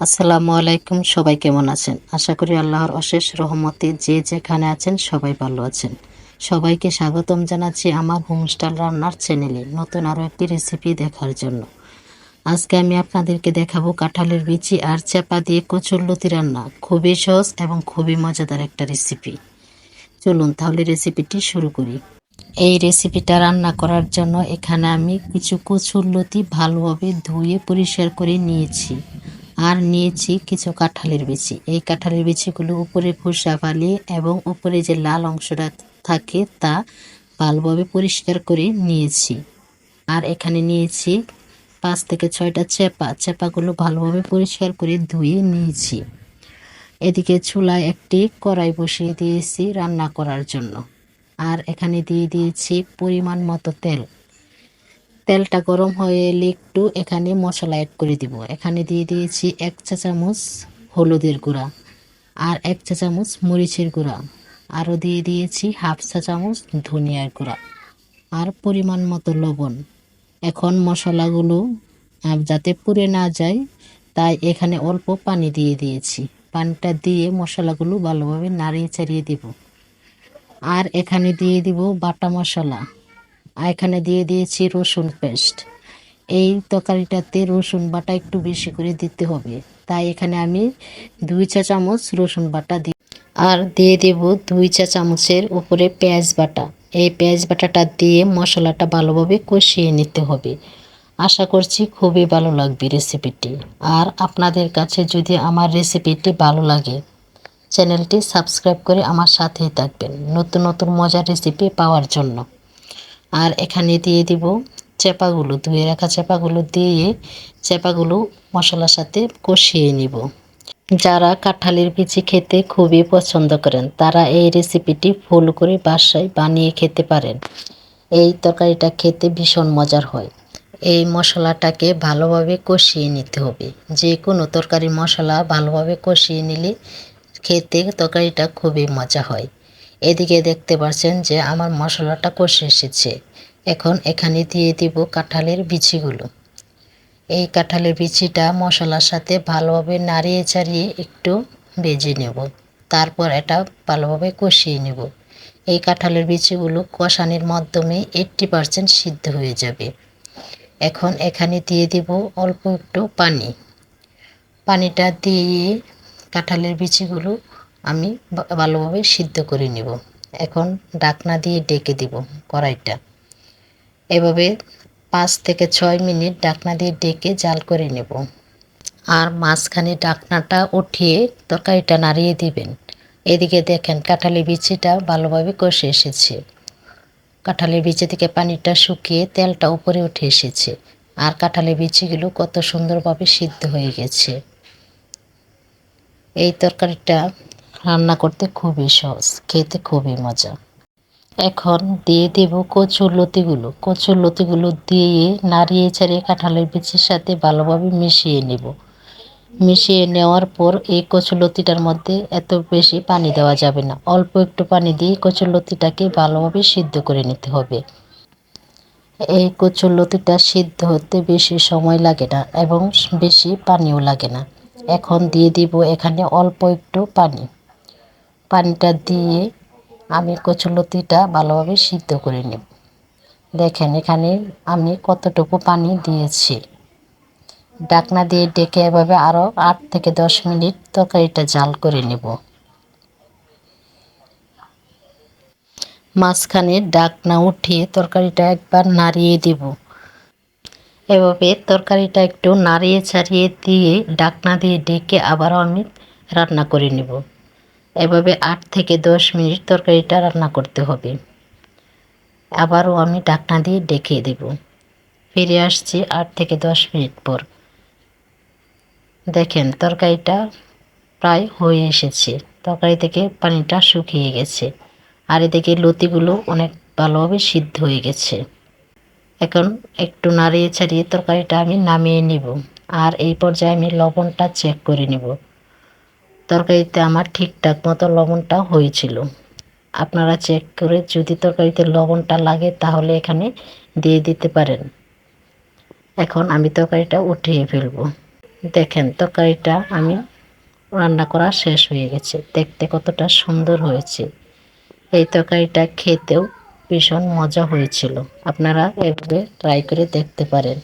আসসালামু আলাইকুম, সবাই কেমন আছেন? আশা করি আল্লাহর অশেষ রহমতে যে যেখানে আছেন সবাই ভালো আছেন। সবাইকে স্বাগতম জানাচ্ছি আমার হোমস্টাইল রান্নার চ্যানেলে নতুন আরও একটি রেসিপি দেখার জন্য। আজকে আমি আপনাদেরকে দেখাবো কাঁঠালের বিচি আর চাপা দিয়ে কচুরলতি রান্না। খুবই সহজ এবং খুবই মজাদার একটা রেসিপি। চলুন তাহলে রেসিপিটি শুরু করি। এই রেসিপিটা রান্না করার জন্য এখানে আমি কিছু কচুরলতি ভালোভাবে ধুয়ে পরিষ্কার করে নিয়েছি। আর নিয়েছি কিছু কাঁঠালের বিচি। এই কাঁঠালের বিচিগুলো উপরে খোসা ফালিয়ে এবং উপরে যে লাল অংশটা থাকে তা ভালোভাবে পরিষ্কার করে নিয়েছি। আর এখানে নিয়েছি পাঁচ থেকে ছয়টা চেপা। চেপাগুলো ভালোভাবে পরিষ্কার করে ধুয়ে নিয়েছি। এদিকে চুলায় একটি কড়াই বসিয়ে দিয়েছি রান্না করার জন্য। আর এখানে দিয়ে দিয়েছি পরিমাণ মতো তেল। তেলটা গরম হয়ে এলে একটু এখানে মশলা অ্যাড করে দিব। এখানে দিয়ে দিয়েছি এক চা চামচ হলুদের গুঁড়া আর এক চা চামচ মরিচের গুঁড়া। আরও দিয়ে দিয়েছি হাফ চা চামচ ধনিয়ার গুঁড়া আর পরিমাণ মতো লবণ। এখন মশলাগুলো যাতে পুড়ে না যায়, তাই এখানে অল্প পানি দিয়ে দিয়েছি। পানিটা দিয়ে মশলাগুলো ভালোভাবে নাড়িয়ে চাড়িয়ে দেব। আর এখানে দিয়ে দিব বাটা মশলা। এখানে দিয়ে দিয়েছি রসুন পেস্ট। এই তরকারিটাতে রসুন বাটা একটু বেশি করে দিতে হবে। তাই এখানে আমি দুই চা চামচ রসুন বাটা দিই আর দিয়ে দেব দুই চা চামচের উপরে পেঁয়াজ বাটা। এই পেঁয়াজ বাটাটা দিয়ে মশলাটা ভালোভাবে কষিয়ে নিতে হবে। আশা করছি খুবই ভালো লাগবে রেসিপিটি। আর আপনাদের কাছে যদি আমার রেসিপিটি ভালো লাগে, চ্যানেলটি সাবস্ক্রাইব করে আমার সাথেই থাকবেন। নতুন নতুন মজার রেসিপি পাওয়ার জন্য। আর এখানে দিয়ে দিব চেপাগুলো, ধুয়ে রাখা চেপাগুলো দিয়ে চেপাগুলো মশলার সাথে কষিয়ে নিব। যারা কাঁঠালের বিচি খেতে খুবই পছন্দ করেন, তারা এই রেসিপিটি ফুল করে বাসায় বানিয়ে খেতে পারেন। এই তরকারিটা খেতে ভীষণ মজার হয়। এই মশলাটাকে ভালোভাবে কষিয়ে নিতে হবে। যে কোনো তরকারির মশলা ভালোভাবে কষিয়ে নিলে খেতে তরকারিটা খুবই মজা হয়। এদিকে দেখতে পাচ্ছেন যে আমার মশলাটা কষে এসেছে। এখন এখানে দিয়ে দিব কাঁঠালের বিচিগুলো। এই কাঁঠালের বিচিটা মশলার সাথে ভালোভাবে নাড়িয়ে চাড়িয়ে একটু ভেজে নেব। তারপর এটা ভালোভাবে কষিয়ে নেব। এই কাঁঠালের বিচিগুলো কষানির মাধ্যমে এইট্টি পারসেন্ট সিদ্ধ হয়ে যাবে। এখন এখানে দিয়ে দিব অল্প একটু পানি। পানিটা দিয়ে কাঁঠালের বিচিগুলো আমি ভালোভাবে সিদ্ধ করে নেব। এখন ডাকনা দিয়ে ডেকে দিব কড়াইটা। এভাবে পাঁচ থেকে ছয় মিনিট ডাকনা দিয়ে ডেকে জাল করে নেব। আর মাঝখানে ডাকনাটা উঠিয়ে তরকারিটা নাড়িয়ে দিবেন। এদিকে দেখেন কাঁঠালি বিচিটা ভালোভাবে কষে এসেছে। কাঁঠালের বিচি থেকে পানিটা শুকিয়ে তেলটা উপরে উঠে এসেছে। আর কাঁঠালের বিচিগুলো কত সুন্দরভাবে সিদ্ধ হয়ে গেছে। এই তরকারিটা রান্না করতে খুবই সহজ, খেতে খুবই মজা। এখন দিয়ে দেব কচুর লতিগুলো। কচুর লতিগুলো দিয়ে নাড়িয়ে ছাড়িয়ে কাঁঠালের বিচির সাথে ভালোভাবে মিশিয়ে নেব। মিশিয়ে নেওয়ার পর এই কচুলতিটার মধ্যে এত বেশি পানি দেওয়া যাবে না। অল্প একটু পানি দিয়ে কচুলতিটাকে ভালোভাবে সিদ্ধ করে নিতে হবে। এই কচুলতিটা সিদ্ধ হতে বেশি সময় লাগে না এবং বেশি পানিও লাগে না। এখন দিয়ে দিব এখানে অল্প একটু পানি। পানিটা দিয়ে আমি কচুলতিটা ভালোভাবে সিদ্ধ করে নেব। দেখেন এখানে আমি কতটুকু পানি দিয়েছি। ডাকনা দিয়ে ডেকে এভাবে আরও আট থেকে দশ মিনিট তরকারিটা জাল করে নেব। মাঝখানে ডাকনা উঠিয়ে তরকারিটা একবার নাড়িয়ে দিব। এভাবে তরকারিটা একটু নাড়িয়ে ছাড়িয়ে দিয়ে ডাকনা দিয়ে ডেকে আবারও আমি রান্না করে নেব। এভাবে আট থেকে দশ মিনিট তরকারিটা রান্না করতে হবে। আবারও আমি ডাকনা দিয়ে ডেকে দেব। ফিরে আসছি আট থেকে দশ মিনিট পর। দেখেন, তরকারিটা প্রায় হয়ে এসেছে। তরকারি থেকে পানিটা শুকিয়ে গেছে। আর এদিকে লতিগুলো অনেক ভালোভাবে সিদ্ধ হয়ে গেছে। এখন একটু নাড়িয়ে ছাড়িয়ে তরকারিটা আমি নামিয়ে নিব। আর এই পর্যায়ে আমি লবণটা চেক করে নিব। তরকারিতে আমার ঠিকঠাক মতো লবণটা হয়েছিল। আপনারা চেক করে যদি তরকারিতে লবণটা লাগে তাহলে এখানে দিয়ে দিতে পারেন। এখন আমি তরকারিটা উঠিয়ে ফেলব। দেখেন, তরকারিটা আমি রান্না করা শেষ হয়ে গেছে। দেখতে কতটা সুন্দর হয়েছে। এই তরকারিটা খেতেও ভীষণ মজা হয়েছিল। আপনারা এভাবে ট্রাই করে দেখতে পারেন।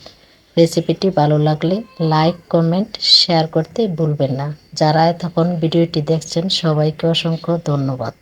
রেসিপিটি ভালো লাগলে লাইক, কমেন্ট, শেয়ার করতে ভুলবেন না। যারা এতক্ষণ ভিডিওটি দেখছেন, সবাইকে অসংখ্য ধন্যবাদ।